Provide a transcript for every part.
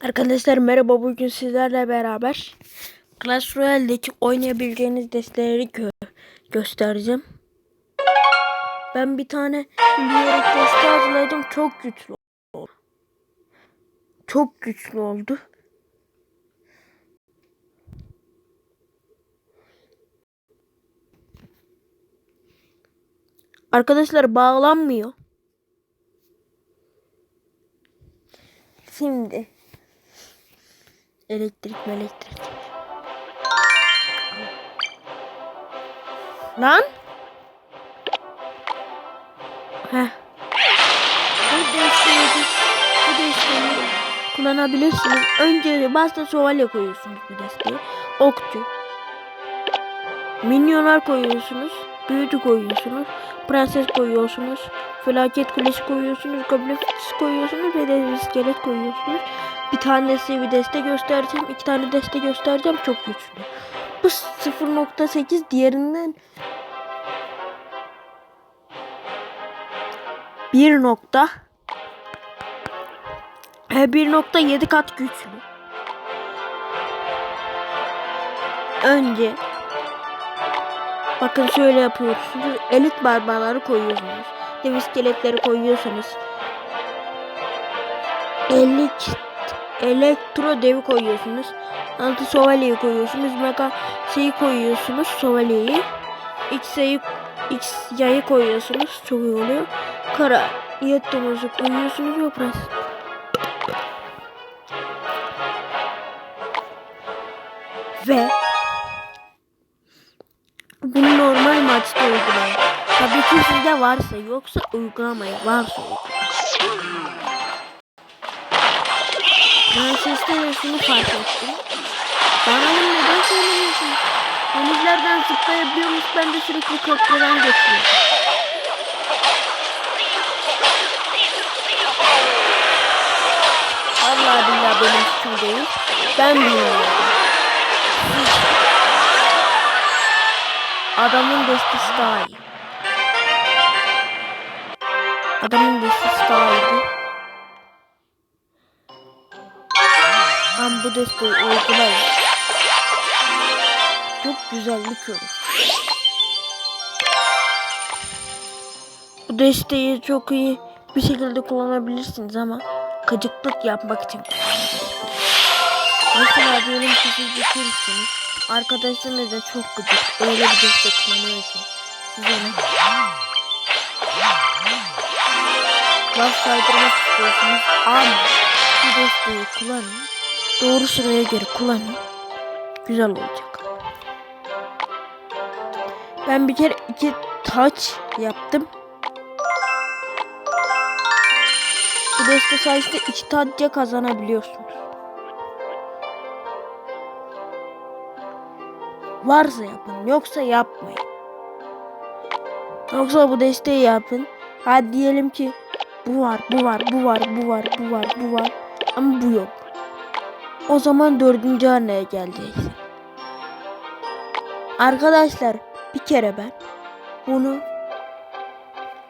Arkadaşlar merhaba bugün sizlerle beraber Clash Royale'deki oynayabileceğiniz desteleri gö göstereceğim. Ben bir tane bilerek deste hazırladım çok güçlü oldu. Çok güçlü oldu. Arkadaşlar bağlanmıyor. Şimdi Elektrik elektrik. Lan? Heh. Bu desteği, bu desteği kullanabilirsiniz. Önce başta şövalye koyuyorsunuz bu desteği. Okçu. Minyonlar koyuyorsunuz. Büyücü koyuyorsunuz. Prenses koyuyorsunuz. Felaket kulesi koyuyorsunuz. Goblin koyuyorsunuz. Ve de iskelet koyuyorsunuz. Bir tanesi bir deste göstereceğim. iki tane deste göstereceğim. Çok güçlü. Bu 0.8 diğerinden 1 nokta e, 1.7 kat güçlü. Önce bakın şöyle yapıyorsunuz. Elit barbarları koyuyorsunuz. Dev iskeletleri koyuyorsunuz. Elit elektro devi koyuyorsunuz. Altı şövalyeyi koyuyorsunuz. Mega şeyi koyuyorsunuz. Şövalyeyi. X yayı, X yayı koyuyorsunuz. Çok iyi oluyor. Kara yet koyuyorsunuz ve prens. Ve bunu normal maçta uygulayın. Tabii ki sizde varsa yoksa uygulamayın. Varsa uygulamayın. Prenses'te de şunu fark ettim. Bana bunu neden söylemiyorsunuz? Denizlerden zıplayabiliyormuş ben de sürekli köprüden geçiyorum. Allah billah benim suçum değil. Ben bilmiyorum. Adamın destesi daha. Adamın destesi daha. Ben bu desteği uygulayın. Çok güzellik olur. Bu desteği çok iyi bir şekilde kullanabilirsiniz ama gıcıklık yapmak için kullanabilirsiniz. Mesela diyelim ki siz bir Arkadaşlarınız da çok gıcık. Öyle bir destek kullanıyor ki. Siz onu laf saydırmak istiyorsunuz ama bu desteği kullanın. Doğru sıraya göre kullanın. Güzel olacak. Ben bir kere iki taç yaptım. Bu deste sayesinde iki tacca kazanabiliyorsunuz. Varsa yapın yoksa yapmayın. Yoksa bu desteği yapın. Hadi diyelim ki bu var, bu var, bu var, bu var, bu var, bu var. Ama bu yok. O zaman dördüncü haneye geleceğiz. Arkadaşlar bir kere ben bunu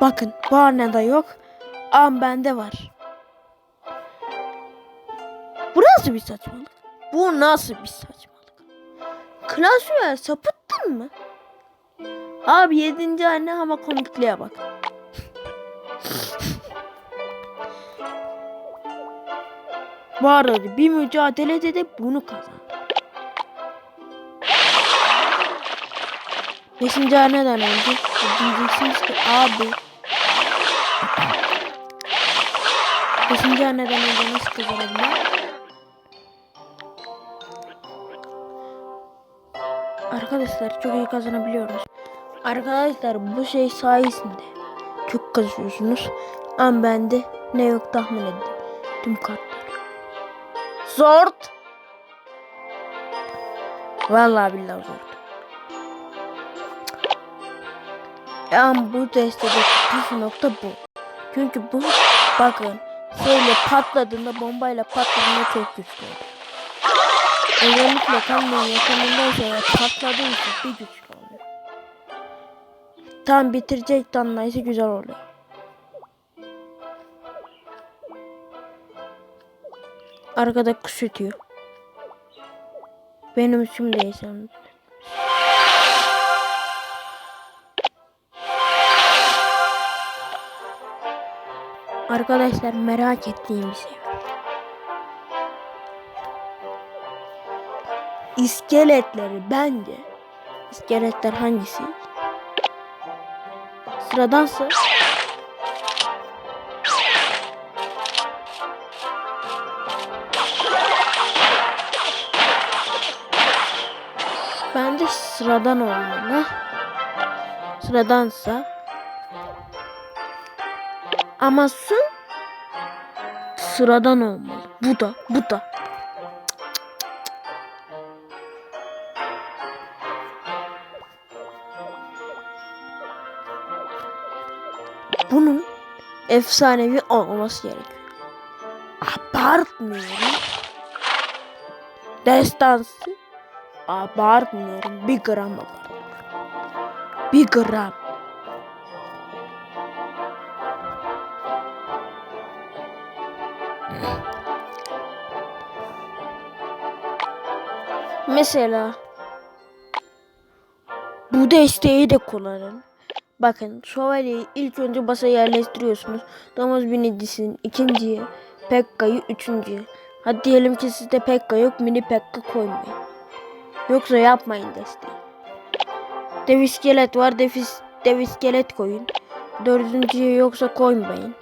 bakın bu hanede yok ama bende var. Bu nasıl bir saçmalık? Bu nasıl bir saçmalık? Royale sapıttın mı? Abi yedinci anne ama komikliğe bak. Arada bir mücadelede de bunu kazandı. Beşinci haneden önce diyeceksiniz ki abi Beşinci haneden önce nasıl kazanabilir? Arkadaşlar çok iyi kazanabiliyoruz. Arkadaşlar bu şey sayesinde çok kazanıyorsunuz. Ama bende ne yok tahmin edin. Tüm kartlar. Zort. Vallahi billahi zort. Yani bu destedeki püf nokta bu. Çünkü bu bakın şeyle patladığında bombayla patladığında çok güçlü. Özellikle kamyon yakınındaysa ya patladığı için bir güçlü oluyor. Tam bitirecek tanlayışı güzel oluyor. Arkada kuş ötüyor. Benim için değilsem. Arkadaşlar merak ettiğim bir şey var. İskeletleri bence iskeletler hangisi? Sıradansa bence sıradan olmalı. Sıradansa ama su sıradan olmalı. Bu da, bu da. Efsanevi olması gerekiyor. Abartmıyorum. Destansı abartmıyorum. Bir gram abartmıyorum. Bir gram. Mesela bu desteği de kullanın. Bakın şövalyeyi ilk önce basa yerleştiriyorsunuz. Domuz binicisinin ikinciye, Pekka'yı üçüncüye. Hadi diyelim ki sizde Pekka yok mini Pekka koymayın. Yoksa yapmayın desteği. Dev iskelet var dev, is- dev iskelet koyun. Dördüncüye yoksa koymayın.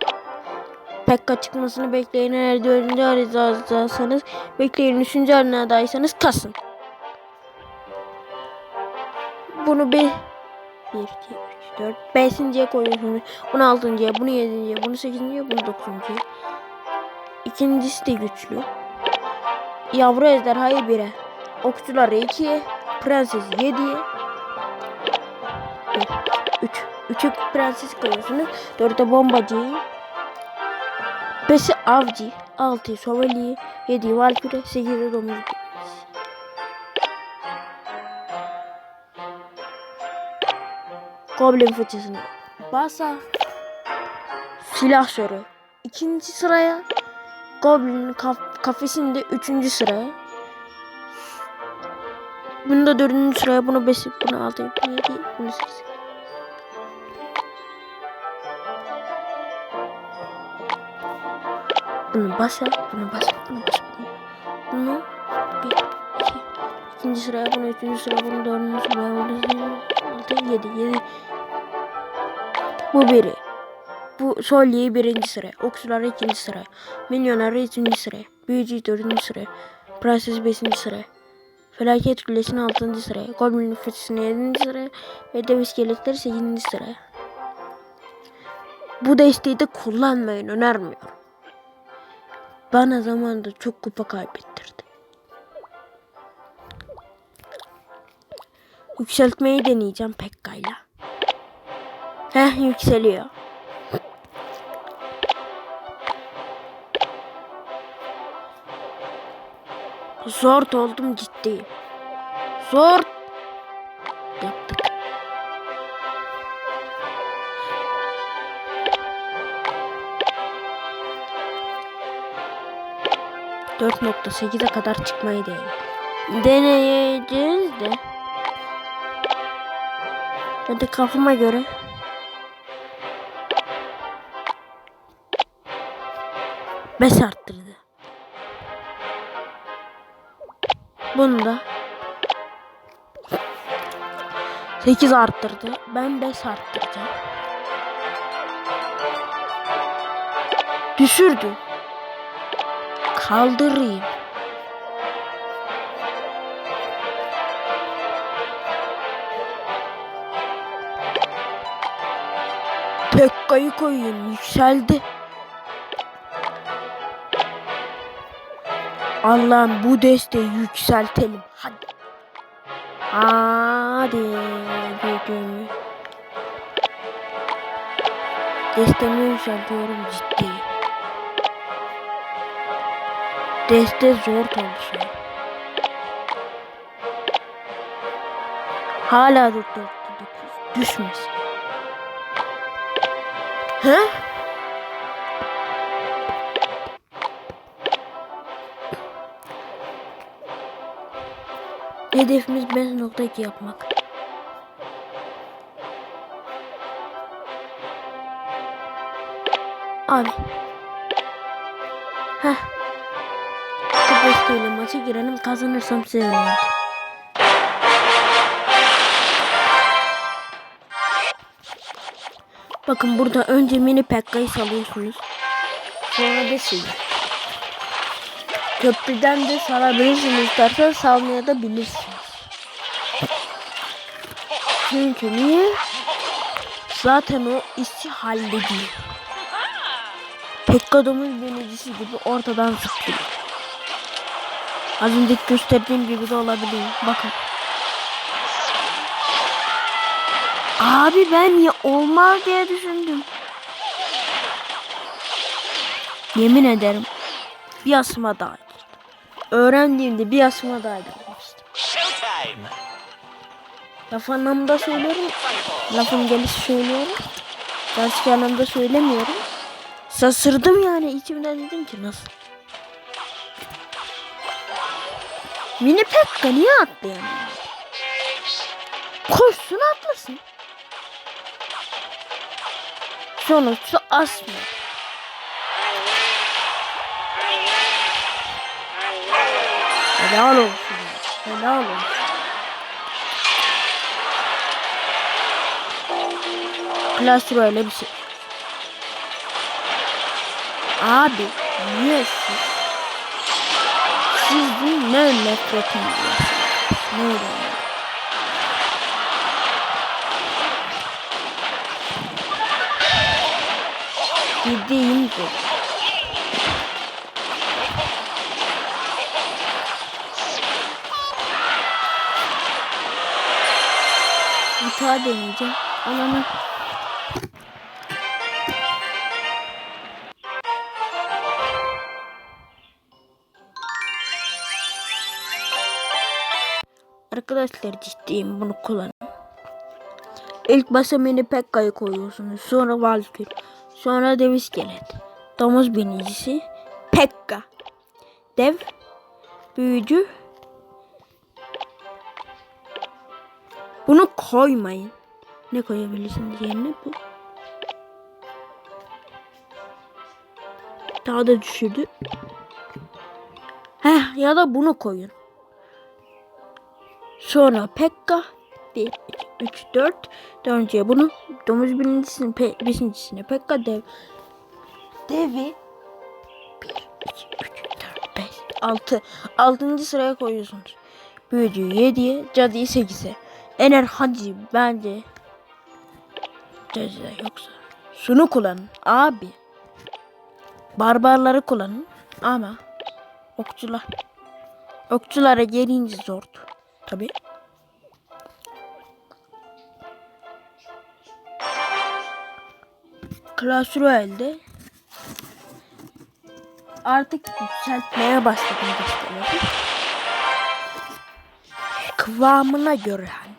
Pekka çıkmasını bekleyin. Eğer dördüncü haritadaysanız bekleyin. Üçüncü haritadaysanız kasın. Bunu bir 1, 2, 3, 4, 5. koyuyorsunuz. Bunu 6. bunu 7. bunu 8. bunu 9. İkincisi de güçlü. Yavru ejderhayı 1'e. Okçuları 2'ye. Prensesi 7'ye. 3. 3'e prenses koyuyorsunuz. 4'e bombacıyı. 5'i avcı. 6'yı şövalyeyi. 7'yi valküre. 8'i domuz. Goblin fıçısını basa. Silah soru. ikinci sıraya. Goblin kaf kafesini de üçüncü sıraya. Bunu da dördüncü sıraya. Bunu beş, bunu altı, bunu yedi, bunu sekiz. Bunu basa, bunu basa, bunu basa, bunu. Bunu ikinci sıraya, bunu üçüncü sıraya, bunu dördüncü sıraya, bunu altı, yedi, yedi. Bu biri. Bu Solye'yi birinci sıraya. Oksuları ikinci sıraya. Minyonları üçüncü sıraya. Büyücüyü dördüncü sıraya. Prenses beşinci sıraya. Felaket Kulesi'nin altıncı sıraya. Goblin Fıçısı'nın yedinci sıraya. Ve dev iskeletleri sekizinci sıraya. Bu desteği de kullanmayın önermiyorum. Bana zamanında çok kupa kaybettirdi. Yükseltmeyi deneyeceğim Pekka'yla. Heh yükseliyor. Zor oldum ciddiyim. Zor yaptık. Dört nokta sekize kadar çıkmayı deneyeceğiz. Deneyeceğiz de. Hadi kafama göre. Beş arttırdı. Bunu da 8 arttırdı. Ben 5 arttıracağım. Düşürdü. Kaldırayım. Pekka'yı koyayım. Yükseldi. Allah'ım bu desteği yükseltelim. Hadi. Hadi. Gücüm. Destemi yükseltiyorum ciddi. Deste zor çalışıyor. Hala 4 Düşmez. He? Hedefimiz 5.2 yapmak. Abi. Heh. Sıfır maça girelim kazanırsam sevinirim. Bakın burada önce mini pekkayı salıyorsunuz. Sonra da şey. Köprüden de salabilirsiniz istersen salmaya da bilirsiniz. Çünkü niye? Zaten o işi hallediyor. Pekka domuz binicisi gibi ortadan zıplıyor. Az önce gösterdiğim gibi de olabilir. Bakın. Abi ben ya olmaz diye düşündüm. Yemin ederim bir asıma daha. Öğrendiğimde bir asıma daha. Showtime! Laf anlamında söylüyorum. Lafın gelişi söylüyorum. Gerçek anlamda söylemiyorum. Şaşırdım yani içimden dedim ki nasıl? Mini Pekka niye atlayamıyor? Koşsun atlasın. Sonuçta asmıyor. Helal olsun. Helal olsun. Plastro öyle bir şey. Abi niye siz? Sizin ne nefretiniz? Ne oluyor? Gideyim de. Bir daha deneyeceğim. Ananı. Arkadaşlar ciddiyim bunu kullanın. İlk başa mini Pekka'yı koyuyorsunuz. Sonra Valkyr. Sonra dev iskelet. Domuz binicisi. Pekka. Dev. Büyücü. Bunu koymayın. Ne koyabilirsiniz yerine bu? Daha da düşürdü. Heh ya da bunu koyun. Sonra Pekka 1, 2, 3, 4 Dördüncüye bunu domuz birincisini pe, beşincisine Pekka dev Devi 1, 2, 3, 4, 5, 6 Altıncı sıraya koyuyorsunuz. Büyücüyü 7'ye cadıyı 8'e Ener hadi bence Cadıda yoksa Şunu kullanın abi. Barbarları kullanın ama Okçular Okçulara gelince zordu Tabi. Clash Royale'de artık yükseltmeye başladım desteleri. Kıvamına göre hani.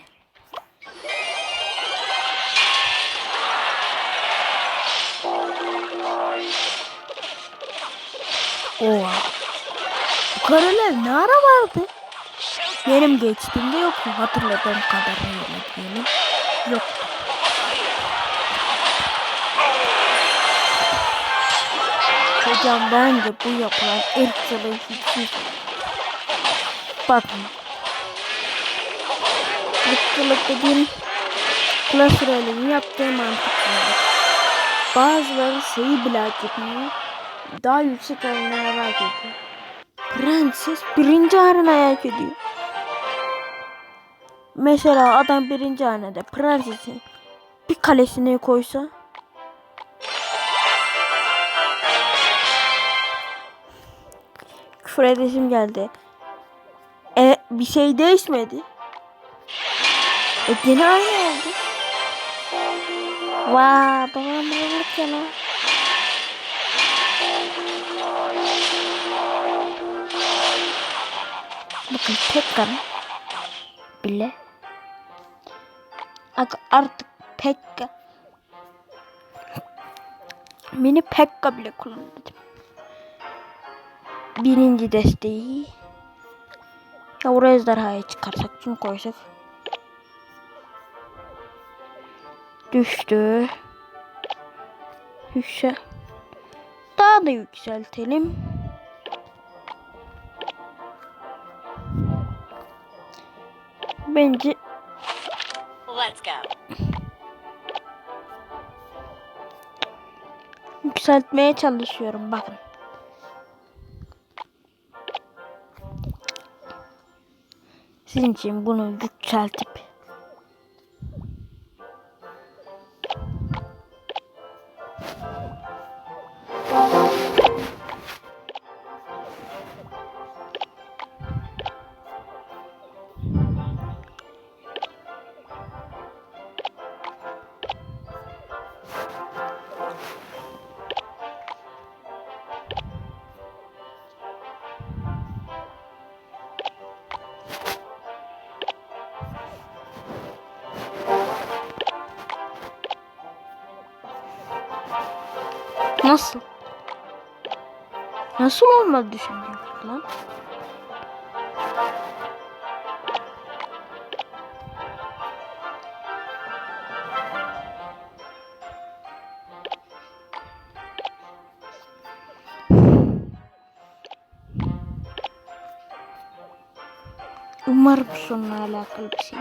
Oha. Bu kareler ne ara vardı? Benim geçtiğimde yoktu hatırladığım kadarıyla diyelim. Yoktu. Hocam bence bu yapılan ırkçılığı hiç Bakın. Irkçılık dediğim klasörlerin yaptığı mantıklı. Bazıları şeyi bile hak etmiyor. Daha yüksek arenaya hak ediyor. Prenses birinci arenaya hak ediyor. Mesela adam birinci hanede prensesin bir kalesine koysa küfür edesim geldi. E bir şey değişmedi. E gene aynı oldu. Vaa dolandırılık ya lan. Bakın Pekkan bile artık Pekka Mini Pekka bile kullanmadım. Birinci desteği Yavru ejderhayı çıkarsak şunu koysak. Düştü. Yüksel. Daha da yükseltelim. Bence Let's go. yükseltmeye çalışıyorum bakın. Sizin için bunu yükseltip Nasıl? Nasıl olmadı düşünüyorsun lan? Umarım sonuna alakalı bir şey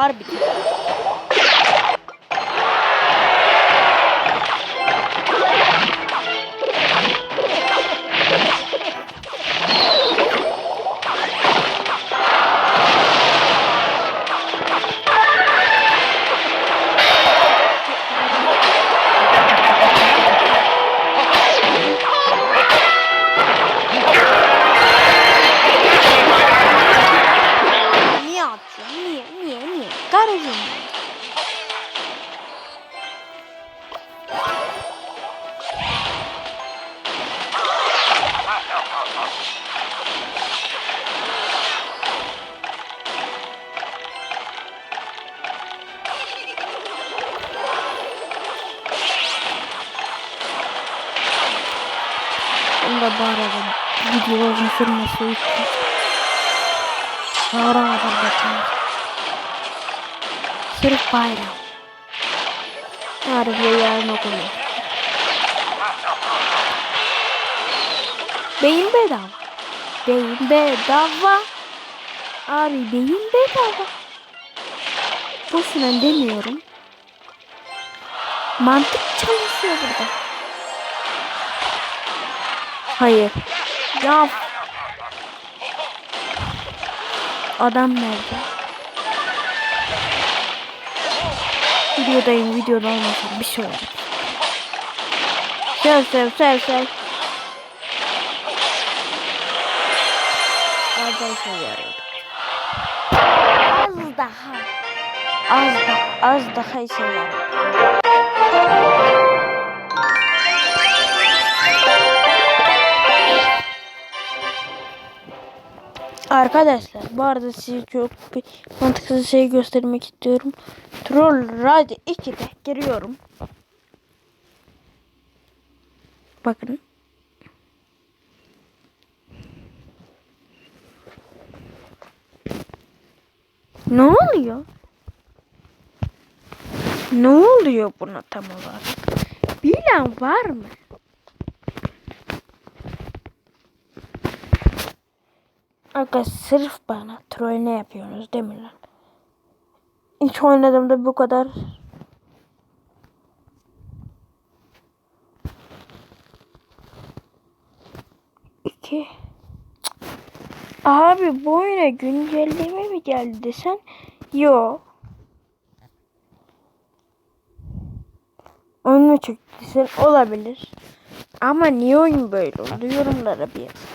Harbiden. İçin. Sonra kadar bekledim. Sırf bayram. Yarın ve yarın okulu. Beyin bedava. Beyin bedava. Abi beyin bedava. Boşuna demiyorum. Mantık çalışıyor burada. Hayır. Ya Adam nerede? Videodayım, videoda olmasın bir şey olur. Sev sev sev sev. İşe yarıyordu. Az daha. Az daha, az daha işe yarıyordu. Arkadaşlar bu arada size çok bir mantıksız şey göstermek istiyorum. Troll Ride 2'de giriyorum. Bakın. Ne oluyor? Ne oluyor buna tam olarak? Bilen var mı? Aga sırf bana troll ne yapıyorsunuz değil mi lan? Hiç oynadığımda bu kadar iki Abi bu oyuna güncelleme mi geldi desen? Yo. Oyun mu çıktı desen olabilir. Ama niye oyun böyle oldu yorumlara bir yaz.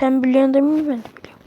Sen biliyorsun değil mi? Ben de biliyorum.